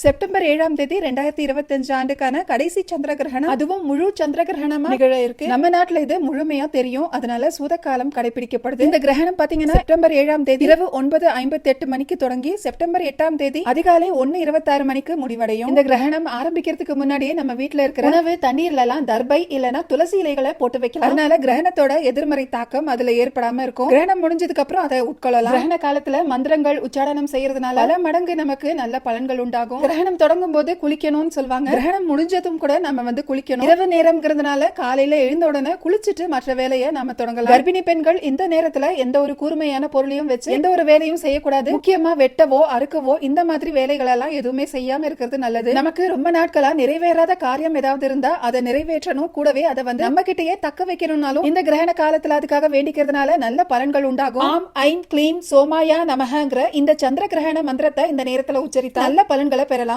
September ஏழாம் தேதி ரெண்டாயிரத்தி இருபத்தஞ்சு ஆண்டுக்கான கடைசி சந்திர கிரகணம் அதுவும் முழு சந்திர கிரகணமா நிகழ இருக்கு. நம்ம நாட்டுல இது முழுமையா தெரியும். அதனால சூதகாலம் கடைபிடிக்கப்படுது. இந்த கிரகணம் பாத்தீங்கன்னா செப்டம்பர் ஏழாம் தேதி இரவு ஒன்பது ஐம்பத்தி எட்டு மணிக்கு தொடங்கி செப்டம்பர் எட்டாம் தேதி அதிகாலை ஒன்னு இருபத்தாறு மணிக்கு முடிவடையும். இந்த கிரகணம் ஆரம்பிக்கிறதுக்கு முன்னாடியே நம்ம வீட்ல இருக்கிற உணவு தண்ணீர்ல எல்லாம் தர்பை இல்லனா துளசி இலைகளை போட்டு வைக்கலாம். அதனால கிரகணத்தோட எதிர்மறை தாக்கம் அதுல ஏற்படாம இருக்கும். கிரகணம் முடிஞ்சதுக்கு அப்புறம் அதை உட்கொள்ளலாம். கிரகண காலத்துல மந்திரங்கள் உச்சாடனம் செய்யறதுனால பல மடங்கு நமக்கு நல்ல பலன்கள் உண்டாகும். கிரகணம் தொடங்கும் போது குளிக்கணும்னு சொல்லுவாங்க கிரகணம் முடிஞ்சதும் கூட நம்ம வந்து குளிக்கணும். இரவு நேரம்ங்கிறதுனால காலையில எழுந்த உடனே குளிச்சுட்டு மற்ற வேலையை நாம தொடங்கலாம். கர்ப்பிணி பெண்கள் இந்த நேரத்துல எந்த ஒரு கூர்மையான பொருளையும் வச்சு எந்த ஒரு வேலையும் செய்யக்கூடாது. முக்கியமா வெட்டவோ அறுக்கவோ இந்த மாதிரி வேலைகள் எல்லாம் எதுவுமே செய்யாம இருக்கிறது நல்லது. நமக்கு ரொம்ப நாட்களா நிறைவேறாத காரியம் ஏதாவது இருந்தா அதை நிறைவேற்றணும். கூடவே அதை வந்து நம்ம கிட்டயே தக்க வைக்கணும்னாலும் இந்த கிரகண காலத்துல அதுக்காக வேண்டிக்கிறதுனால நல்ல பலன்கள் உண்டாகும். ஆம் ஐம் க்ளீம் சோமாயா நமகங்கிற இந்த சந்திர கிரகண மந்திரத்தை இந்த நேரத்துல உச்சரித்தா நல்ல பலன்களை